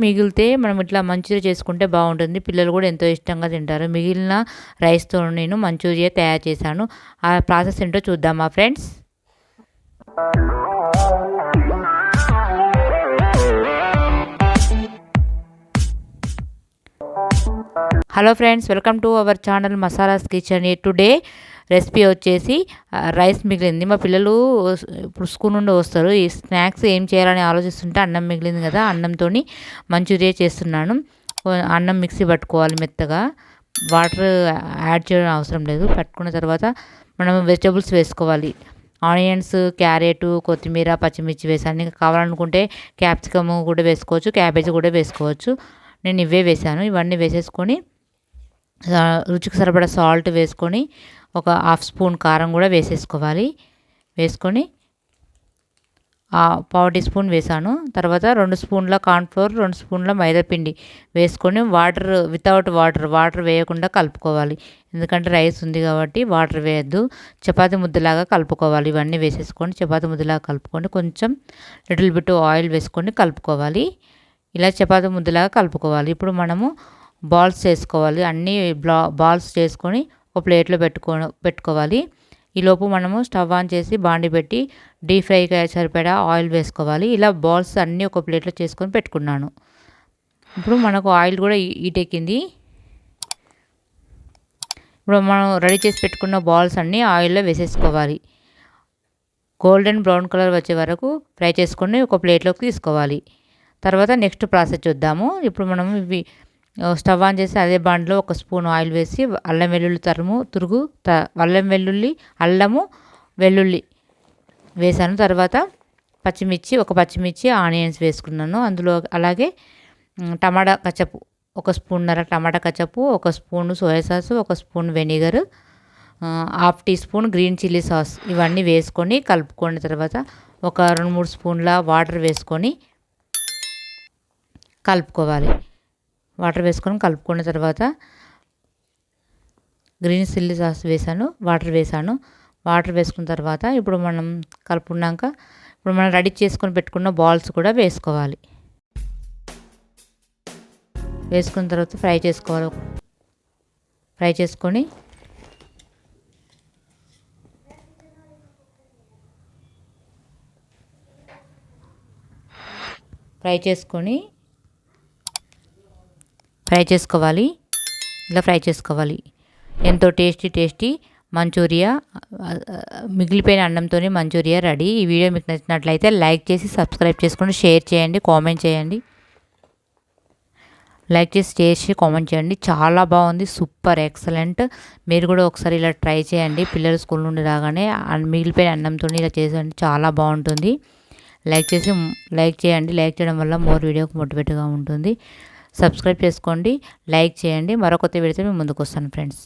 మిగిలితే మనం ఇట్లా మంచూరియా చేసుకుంటే బాగుంటుంది. పిల్లలు కూడా ఎంతో ఇష్టంగా తింటారు. మిగిలిన రైస్తో నేను మంచూరియా తయారు చేశాను. ఆ ప్రాసెస్ ఏంటో చూద్దామా friends? Hello friends welcome to our channel Masalas kitchen today recipe వచ్చేసి రైస్ మిగిలింది. మా పిల్లలు ఇప్పుడు స్కూల్ నుండి వస్తారు. ఈ స్నాక్స్ ఏం చేయాలని ఆలోచిస్తుంటే అన్నం మిగిలింది కదా అన్నంతో మంచూరియా చేస్తున్నాను. అన్నం మిక్సీ పట్టుకోవాలి మెత్తగా. వాటర్ యాడ్ చేయడం అవసరం లేదు. పట్టుకున్న తర్వాత మనం వెజిటబుల్స్ వేసుకోవాలి. ఆనియన్స్ క్యారెట్ కొత్తిమీర పచ్చిమిర్చి వేసాను ఇంకా కావాలనుకుంటే క్యాప్సికమ్ కూడా వేసుకోవచ్చు క్యాబేజీ కూడా వేసుకోవచ్చు. నేను ఇవే వేసాను. ఇవన్నీ వేసేసుకొని రుచికి సరిపడా సాల్ట్ వేసుకొని ఒక హాఫ్ స్పూన్ కారం కూడా వేసేసుకోవాలి. వేసుకొని పావు టీ స్పూన్ వేసాను. తర్వాత రెండు స్పూన్ల కార్న్ఫ్లోర్ రెండు స్పూన్ల మైదాపిండి వేసుకొని వాటర్ వితౌట్ వాటర్ వాటర్ వేయకుండా కలుపుకోవాలి. ఎందుకంటే రైస్ ఉంది కాబట్టి వాటర్ వేయద్దు. చపాతి ముద్దలాగా కలుపుకోవాలి. ఇవన్నీ వేసేసుకొని చపాతి ముద్దలాగా కలుపుకొని కొంచెం లిటిల్ బిట్ ఆయిల్ వేసుకొని కలుపుకోవాలి. ఇలా చపాతి ముద్దలాగా కలుపుకోవాలి. ఇప్పుడు మనము బాల్స్ చేసుకోవాలి. అన్నీ బ్లా బాల్స్ చేసుకొని ఒక ప్లేట్లో పెట్టుకో పెట్టుకోవాలి. ఈలోపు మనము స్టవ్ ఆన్ చేసి బాండి పెట్టి డీప్ ఫ్రైకి సరిపడా ఆయిల్ వేసుకోవాలి. ఇలా బాల్స్ అన్నీ ఒక ప్లేట్లో చేసుకొని పెట్టుకున్నాను. ఇప్పుడు మనకు ఆయిల్ కూడా ఈటెక్కింది. ఇప్పుడు మనం రెడీ చేసి పెట్టుకున్న బాల్స్ అన్నీ ఆయిల్లో వేసేసుకోవాలి. గోల్డెన్ బ్రౌన్ కలర్ వచ్చే వరకు ఫ్రై చేసుకొని ఒక ప్లేట్లోకి తీసుకోవాలి. తర్వాత నెక్స్ట్ ప్రాసెస్ చూద్దాము. ఇప్పుడు మనం ఇవి స్టవ్ ఆన్ చేసి అదే బాండ్లో ఒక స్పూన్ ఆయిల్ వేసి అల్లం వెల్లుల్లి తరుము తురుగు త అల్లం వెల్లుల్లి అల్లము వెల్లుల్లి వేసాను. తర్వాత పచ్చిమిర్చి ఒక పచ్చిమిర్చి ఆనియన్స్ వేసుకున్నాను. అందులో అలాగే టమాటా కచ్చపు ఒక స్పూన్నర టమాటా కచ్చపు ఒక స్పూన్ సోయా సాస్ ఒక spoon vinegar half tea spoon green chilli sauce ఇవన్నీ వేసుకొని కలుపుకున్న తర్వాత ఒక రెండు మూడు స్పూన్ల వాటర్ వేసుకొని కలుపుకోవాలి. వాటర్ వేసుకొని కలుపుకున్న తర్వాత గ్రీన్ చిల్లీ సాస్ వేసాను వాటర్ వేసాను వాటర్ వేసుకున్న తర్వాత ఇప్పుడు మనం కలుపుకున్నాక ఇప్పుడు మనం రెడీ చేసుకొని పెట్టుకున్న బాల్స్ కూడా వేసుకోవాలి. వేసుకున్న తర్వాత ఫ్రై చేసుకోవాలి. ఫ్రై చేసుకొని ఫ్రై చేసుకొని ఫ్రై చేసుకోవాలి. ఇలా ఫ్రై చేసుకోవాలి. ఎంతో టేస్టీ టేస్టీ మంచూరియా మిగిలిపోయిన అన్నంతోనే మంచూరియా రెడీ. ఈ వీడియో మీకు నచ్చినట్లయితే లైక్ చేసి సబ్స్క్రైబ్ చేసుకొని షేర్ చేయండి కామెంట్ చేయండి. లైక్ చేసి చేసి కామెంట్ చేయండి. చాలా బాగుంది సూపర్ ఎక్సలెంట్. మీరు కూడా ఒకసారి ఇలా ట్రై చేయండి. పిల్లలు స్కూల్ నుండి రాగానే మిగిలిపోయిన అన్నంతో ఇలా చేసేయండి. చాలా బాగుంటుంది. లైక్ చేసి లైక్ చేయండి. లైక్ చేయడం వల్ల మోర్ వీడియోకి మోటివేట్గా ఉంటుంది. సబ్స్క్రైబ్ చేసుకోండి లైక్ చేయండి. మరొక వీడియోతో మేము ముందుకు వస్తాను ఫ్రెండ్స్.